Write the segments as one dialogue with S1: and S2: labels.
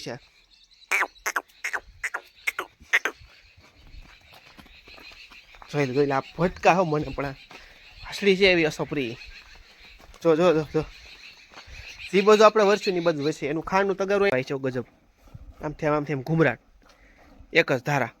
S1: છે. જોઈ જોઈ આ ભટકા હો મને પણ. હસડી છે એવી અસપરી. જો જો જો જો. જે બધું આપણે વર્ષોની બધું વસે એનું ખાંડનું તગારું ભાઈ છે, ગજબ. આમ થેમ આમ થેમ ઘુમરાટ. એક જ ધારા.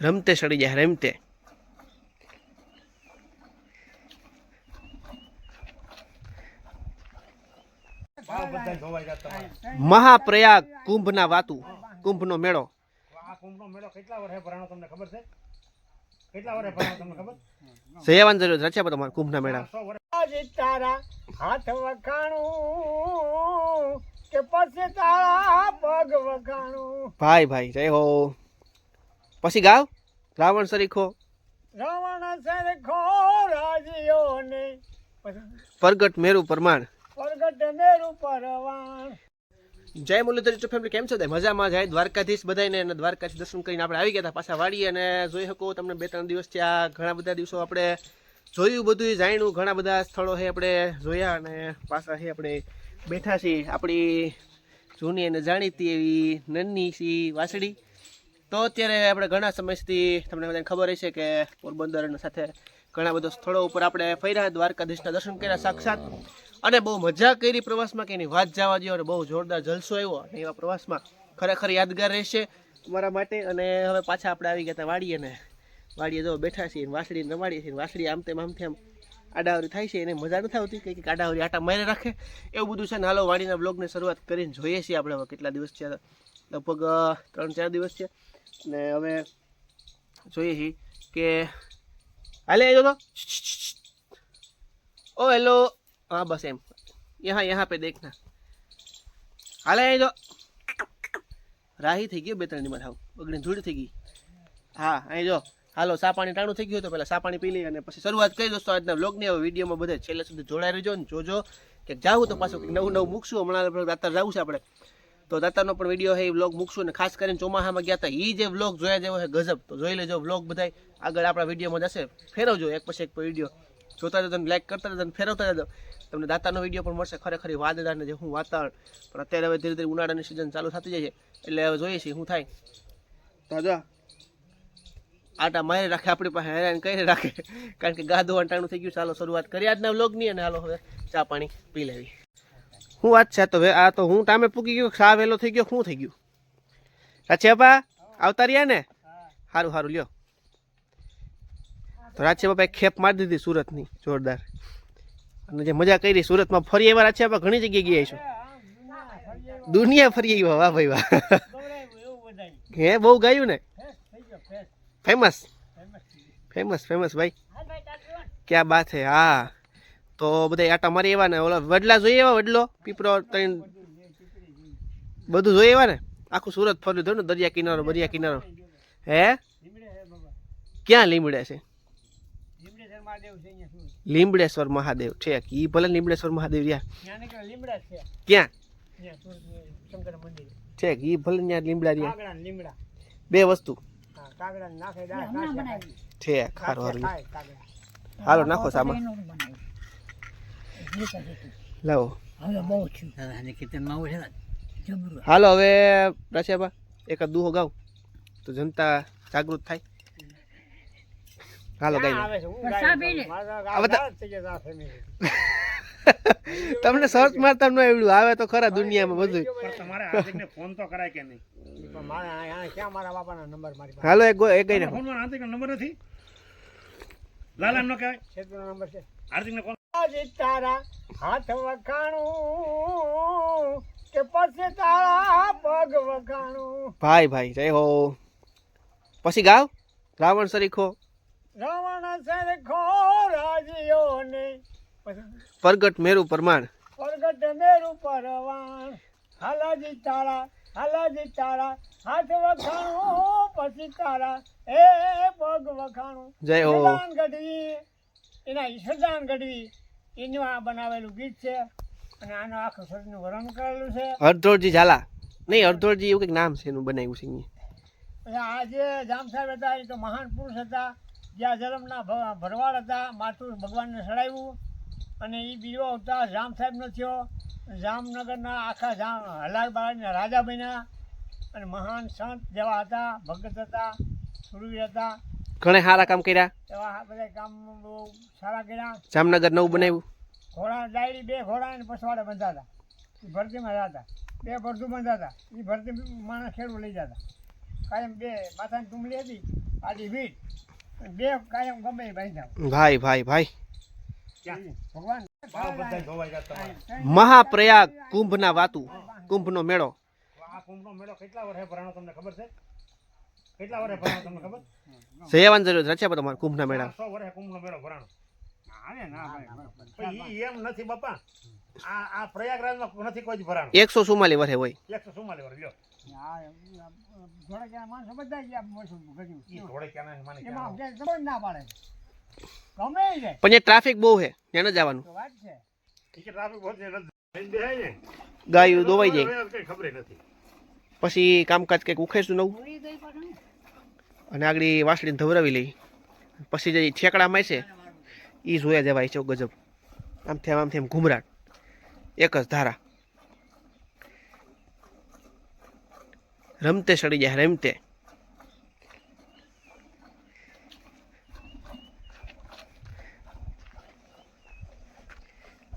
S1: રમતે સડી જાય, રમતે. મહાપ્રયાગ કુંભના વાતુ કુંભનો મેળો.
S2: આ કુંભનો મેળો કેટલા વર્ષે ભરાણો તમને ખબર છે? કેટલા વર્ષે ભરાણો તમને ખબર?
S1: જયાવાન જરૂર રચ્યા બધા તમારા કુંભના મેળા.
S3: આજે તારા હાથ વખાણું કે પછી તારા પગ વખાણું?
S1: ભાઈ ભાઈ જય હો. પછી ગાવ? રાવણ સરીખો.
S3: રાવણ સરખો રાજીઓને
S1: પરગટ મેરુ પરમાણ.
S3: પ્રગટ મેરું પરવાણ.
S1: જય મુરલીધર યુટ્યુબ ફેમિલી કેમ છો તે મજામાં જાય? દ્વારકાધીશ બધાને અને દ્વારકાથી દર્શન કરીને આપણે આવી ગયા હતા પાછા વાળી અને જોઈ શકો તમને બે ત્રણ દિવસ આ ઘણા બધા દિવસો આપણે જોયું બધું જાણ્યું ઘણા બધા સ્થળો છે આપણે જોયા અને પાછા છે આપણે બેઠા છીએ. આપણી જૂની અને જાણીતી એવી નન્ની સી વાસળી. તો અત્યારે આપણે ઘણા સમયથી તમને બધાને ખબર હશે કે પોરબંદર સાથે ઘણા બધા સ્થળો ઉપર આપણે ફર્યા, દ્વારકાધીશના દર્શન કર્યા, સાક્ષાત અને બહુ મજા કરી પ્રવાસમાં કે એની વાત જવા દો અને બહુ જોરદાર જલસો આવ્યો અને એવા પ્રવાસમાં ખરેખર યાદગાર રહેશે મારા માટે. અને હવે પાછા આપણે આવી ગયા હતા વાડીએ ને. વાડીએ જો બેઠા છીએ વાસળીને રમાડીએ છીએ વાસળી આમ તેમ આમ તેમ આડાવરી થાય છે, એને મજા નથી આવતી કંઈક આડાવરી આટા મારી રાખે. એવું બધું છે ને, હાલો વાડીના બ્લોગને શરૂઆત કરીને જોઈએ છીએ આપણે હવે કેટલા દિવસ છે લગભગ ત્રણ ચાર દિવસ છે. ને હવે જોઈએ છીએ કે, હાલે જો તો. ઓ, હેલો. हाँ बस एम यहाँ यहाँ पे देखना હાલે અહીં તો રાહી થઈ ગયો બે ત્રણ ની હાવ બગડીને ધૂળ થઈ ગઈ હા અહીં જો હાલો સા પાણી ટાણું થઈ ગયું તો પહેલાં સા પાણી પી લઈ અને પછી શરૂઆત કરી દોસ્તો આજના બ્લોગની હવે વિડીયોમાં બધા છેલ્લે સુધી જોડાઈ રહેજો ને જોજો કે જાવું તો પાછું કંઈક નવું નવું મૂકશું હમણાં આપણે દાતાર જવું છે આપણે તો દાતારનો પણ વિડીયો છે એ વ્લોગ મૂકશું ને ખાસ કરીને ચોમાસામાં ગયા હતા એ જે વ્લોગ જોયા જેવો છે ગજબ તો જોઈ લેજો વ્લોગ બધાય આગળ આપણા વિડીયોમાં જશે ફેરવજો એક પછી એક વિડીયો જોતા જજો લાઈક કરતા જજો ફેરવતા જજો તમને દાતાનો વીડિયો પણ મળશે ખરેખર વાદળાને જે હું વાતાવરણ. પણ અત્યારે હવે ધીરે ધીરે ઉનાળાની સિઝન ચાલુ થતી જાય છે એટલે હવે જોઈએ છીએ શું થાય. દાદા આટા મારી રાખે આપણી પાસે હેરાન કરીને રાખે. કારણ કે ગા ધોવાનું ટાણું થઈ ગયું ચાલો શરૂઆત કરી આજના વ્લોગની અને હાલો હવે ચા પાણી પી લેવી. શું વાત છે? તો હવે આ તો હું ટામે પૂકી ગયો. સા વહેલો થઈ ગયો. શું થઈ ગયું? રાચેબા આવતા રહ્યા ને? સારું સારું લ્યો. તો રાચેબા એક ખેપ મારી દીધી સુરતની, જોરદાર. અને જે મજા કરી સુરતમાં ફરી એવા રાચેબા ઘણી જગ્યાએ ગયા છો દુનિયા ફરી આવ્યા, વાહ ભાઈ વાહ. હે, બહુ ગાયું ને? ફેમસ?
S3: ફેમસ
S1: ફેમસ ભાઈ. ક્યાં બાત હે? હા. તો બધા આટા મારી એવા ને, ઓલા વડલા જોઈએ એવા વડલો? પીપળો ત્રણ. બધું જોઈએ એવા ને? આખું સુરત ફર્યું થયું ને દરિયા કિનારો દરિયા કિનારો. હે? ક્યાં લીમડે છે
S3: લીમડે સર મહાદેવ છે અહીંયા શું
S1: લીમડેશ્વર મહાદેવ છે ઈ ભલે લીમડેશ્વર મહાદેવ રહ્યા.
S3: લીમડા છે.
S1: ક્યાં? છે ઈ ભલે ત્યાં લીમડા રહ્યા.
S3: લીમડા.
S1: બે વસ્તુ. છે ખારું હારું હાલો નાખો સામાન. લાવો. હાલો હવે રાશિયાબા એક દુહો ગાવ. તો જનતા જાગૃત થાય. હાલો
S3: કઈ
S1: તમને સર્ચ મારતા ન એવડું. આવે તો ખરા દુનિયામાં બધું
S2: તમારે હાર્દિકને ફોન તો કરાય કે નહીં?
S3: મારા ક્યાં મારા બાપાના નંબર મારી
S1: હાલો એક
S2: ફોનમાં હાર્દિકનો નંબર નથી? લાલા નો કહેવાય?
S3: ક્ષેત્રનો નંબર છે.
S2: હાર્દિકને કોણ
S3: આજે તારા હાથ વખાણું કે પછી તારા પગ વખાણું?
S1: ભાઈ ભાઈ જય હો. પછી ગાવ? રાવણ સરીખો
S3: રાવણ સરખો રાજીઓ ને
S1: પરગટ મેરુ પરમાણ.
S3: પ્રગટ મેરુ પરવાણ. હાલાજી તારા હાલાજી તારા હાથ વખાણું પછી તારા. એ પગ વખાણું.
S1: જય હો.
S3: ગઢવી એના ઈશ્વરદાન ગઢવી એનું આ બનાવેલું ગીત છે. અને આનો આખો શરીરનું વર્ણન કરેલું છે.
S1: હરધોળજી ઝાલા. નહીં હરધોળજી એવું કંઈક નામ છે એનું બનાવ્યું છે
S3: આજે જામ સાહેબ હતા એ તો મહાન પુરુષ હતા. જ્યાં જન્મના ભરવાડ હતા માથું ભગવાનને ચડાવ્યું અને એ બીજો અવતાર જામ સાહેબનો થયો. જામનગરના આખા જામ હલાલબાળના રાજા બન્યા અને મહાન સંત જેવા હતા ભગત હતા સુરવીર હતા.
S1: ઘણા સારા કામ કર્યા?
S3: એવા બધા કામ બહુ સારા કર્યા.
S1: જામનગર નવું બનાવ્યું?
S3: ઘોડા ડાયરી બે ઘોડા અને પછવાડે બંધાતા. એ ભરતીમાં જતા. બે ભરતું બંધાતા. એ ભરતી માણસ ખેડૂત લઈ જતા. કાયમ બે માથાની ટુમલી હતી. આડી વીટ. બે કાયમ ગમે
S1: ભાઈ ભાઈ ભાઈ
S3: ભગવાન
S1: મહાપ્રયાગ કુંભના વાતુ કુંભનો મેળો.
S2: આ કુંભનો મેળો કેટલા વર્ષે ભરાણો તમને ખબર છે? કેટલા વર્ષે ભરાણો તમને ખબર?
S1: સેવાન જરૂર રચ્યા તમારે કુંભના મેળા.
S2: ચારસો વર્ષે કુંભનો મેળો ભરાણો.
S3: અરે
S2: પણ ઈ એમ નથી બાપા. આ આ પ્રયાગરાજમાં નથી કોઈ જ
S1: એકસો ચુમ્માલી વર્ષે હોય.
S2: એકસો ચુમ્માલીસ વર્ષ લ્યો.
S3: માણસો બધા ગયા મોસમ કર્યું
S2: ઈ ઘોડે ક્યાં ના માની
S3: એમાં
S2: ક્યાં
S3: ક્યાંય સમજ ના પાડે. ગમે એ
S1: પણ એ ટ્રાફિક બહુ છે ત્યાં ન જવાનું.
S3: વાત છે.
S2: ટ્રાફિક બહુ છે રદ થઈને બેહાય ને.
S1: ગાયું દોવાઈ જાય.
S2: ખબર નથી.
S1: પછી કામકાજ કંઈક ઉખેરશું નવું? અને આગળ વાસળીને ધવરાવી લઈ. પછી જે ઠેકડા છે એ જોયા જવાય છે ગજબ. આમ થેમ આમ ઘુમરાટ એક જ ધારા. રમતે સડી જાય, રમતે.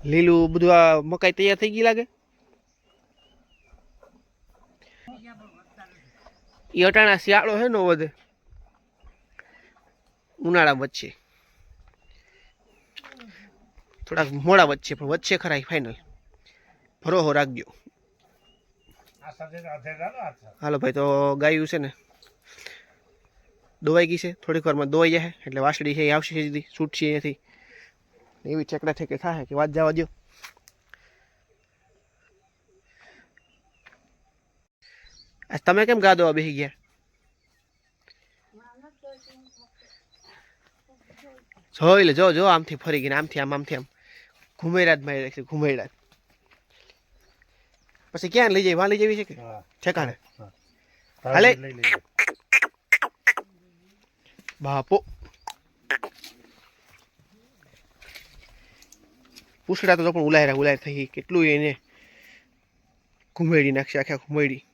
S1: લીલું બધું આ મકાઈ તૈયાર થઈ ગઈ લાગે? એ અટાણા શિયાળો છે નો વધે. ઉનાળા વચ્ચે. થોડાક મોડા વચ્ચે, પણ વચ્ચે ખરા ફાઇનલ ભરોહો રાખજો
S2: આ સાથે હાથે ચાલો હાથ
S1: હાલો ભાઈ, તો ગાયું છે ને? દોવાઈ ગઈ છે, થોડીક વારમાં દોવાઈ જાય એટલે વાસળી છે, એ આવશે સીધી છૂટશે અહીંયાથી એવી ચેકડા છે કે થાય કે વાત જવા દો તમે કેમ ગા દોવા ગયા? જોઈ લે, જો જો, આમથી ફરી ગઈને, આમથી આમ આમથી આમ. ઘુમેરા જ મારી રાખશે ઘુમેરા જ પછી ક્યાં લઈ જાય વાં લઈ જવી છે કે? ઠેકાણે. હાલે. બાપો. પૂછડા તો પણ ઉલાયરા ઉલાય થઈ કેટલું એને ઘુમેડી નાખશે આખા ઘુમેડી.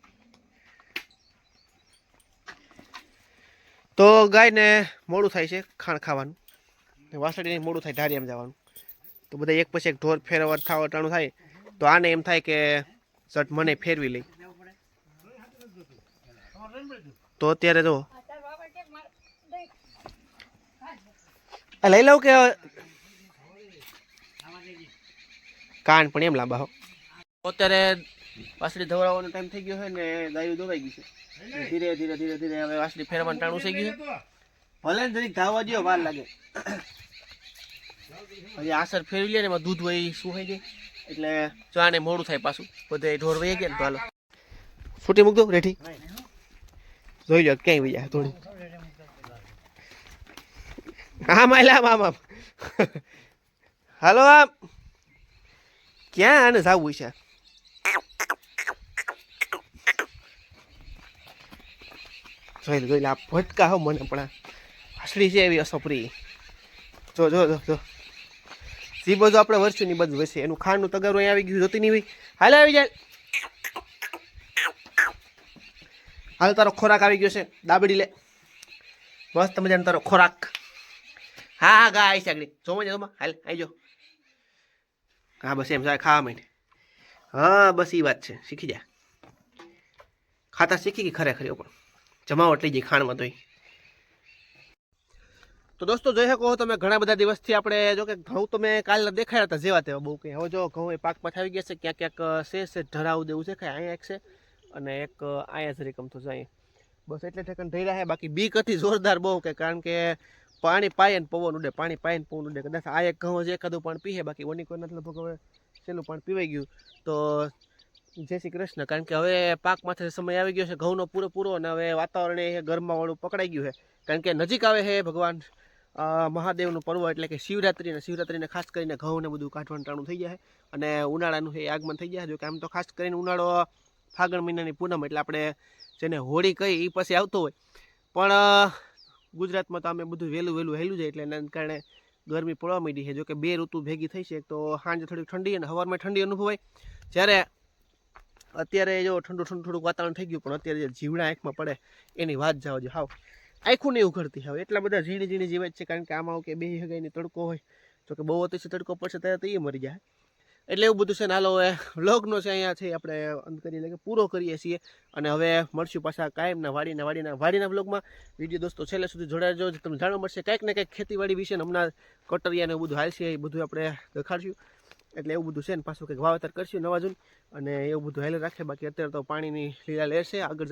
S1: તો ગાયને મોડું થાય છે ખાણ ખાવાનું. ને વાસળીને મોડું થાય ઢારિયામાં જવાનું. તો બધા એક પછી એક ઢોર ફેરવટ થાવ થાય. તો આને એમ થાય કે ચટ મને ફેરવી લઈ. તો અત્યારે જો. લઈ લઉં કે કાન પણ એમ લાંબા હો. અત્યારે વાસળી ધવડાવવાનો ટાઈમ થઈ ગયો છે ને ગાયું દોવાઈ ગઈ છે. ધીરે ધીરે ધીરે ધીરે હવે વાસળી ફેરવાનું ટાણું થઈ ગયું છે. ભલે ને જરીક ધાવવા દો વાર લાગે. હજી આસર ફેરવી લે ને એમાં દૂધ હોય શું થઈ જાય. એટલે જો આને મોડું થાય પાછું, બધે ઢોર વહી ગયા ને છૂટી મૂક રેઠી? જોઈ લો ક્યાંય વહી જાય થોડી. આમ આમ આમ આમ. હાલો, આમ. ક્યાં આને જવું છે? જોઈ જોઈ લે આ ભટકા હો મને પણ. હસડી છે એવી અસપરી. જો જો જો જો. જે બધું આપણે વર્ષોની બધું વસે. એનું ખાંડનું તગારું અહીં આવી ગયું, જોતી નહીં હોય. હાલ આવી જાય. હાલ, તારો ખોરાક આવી ગયો છે. દાબડી લે. મસ્ત મજાનો તારો ખોરાક. હા હા, ગા આવી જોવા છે જોમાં હાલ આવી જો. હા, બસ એમ, સાહેબ, ખાવા માંડે. હા, બસ એ વાત છે. શીખી જા. ખાતા શીખી ગઈ ખરેખર એવું પણ. જમાવટ લઈ જઈ ખાણમાં તોય. તો દોસ્તો, જોઈ શકો તમે, ઘણા બધા દિવસથી આપણે જો કે ઘઉં તો મેં કાલે દેખાયા હતા જેવા તેવા બહુ કંઈ. હવે જો ઘઉં એ પાકમાં આવી ગયા છે ક્યાંક ક્યાંક છે છે, ઢરાવું દેવું છે ખાઈ અહીંયા એક છે અને એક અહીંયા જ રકમ તો અહીં. બસ એટલે ઠેકન થઈ રહ્યા છે બાકી બીક હતી જોરદાર બહુ કે કારણ કે પાણી પાય ને પવન ઉડે, પાણી પાય ને પવન ઉડે. કદાચ આ એક ઘઉં જે એકાદું પાણી પીએ બાકી ઓની કોઈ નથી, લગભગ હવે છેલ્લું પાણી પીવાઈ ગયું. તો જય શ્રી કૃષ્ણ, કારણ કે હવે પાક માથે સમય આવી ગયો છે, ઘઉંનો પૂરેપૂરો અને હવે વાતાવરણ એ ગરમાવાળું પકડાઈ ગયું છે. કારણ કે નજીક આવે છે ભગવાન મહાદેવનું પર્વ એટલે કે શિવરાત્રી અને શિવરાત્રીને ખાસ કરીને ઘઉં ને બધું કાઢવાનું ટાણું થઈ જાય અને ઉનાળાનું એ આગમન થઈ જાય જો કે આમ તો ખાસ કરીને ઉનાળો ફાગણ મહિનાની પૂનમ એટલે આપણે જેને હોળી કહી એ પછી આવતો હોય. પણ ગુજરાતમાં તો અમે બધું વહેલું વહેલું હેલું જાય એટલે એના કારણે ગરમી પડવા માંડી છે. જો કે બે ઋતુ ભેગી થઈ છે. તો સાંજે થોડીક ઠંડી અને હવારમાં ઠંડી અનુભવાય. જ્યારે અત્યારે જો ઠંડુ ઠંડુ થોડુંક વાતાવરણ થઈ ગયું, પણ અત્યારે જે જીવડા આંખમાં પડે એની વાત જાવ છે હાવ. આંખું નહીં ઉઘડતી હવે. એટલા બધા ઝીણી ઝીણી જીવે છે, કારણ કે આમાં કે બે હગાઈની તડકો હોય, તો કે બહુ અતિશય તડકો પડશે ત્યારે તો એ મરી જાય. એટલે એવું બધું છે ને, હાલો હવે વ્લોગનો છે અહીંયા છે, આપણે અંત કરી એટલે કે પૂરો કરીએ છીએ. અને હવે મળશું પાછા કાયમના વાડીના વાડીના વાડીના વ્લોગમાં. વીડિયો દોસ્તો છેલ્લે સુધી જોડાજો તમને જાણવા મળશે, કંઈક ને કંઈક ખેતીવાડી વિશે હમણાં કટરિયા ને એવું બધું હાલશે એ બધું આપણે દેખાડશું. એટલે એવું બધું છે ને, પાછું કંઈક વાવેતર કરશું નવા જૂન. અને એવું બધું હાલે રાખે, બાકી અત્યારે તો પાણીની લીલા લેશે છે, આગળ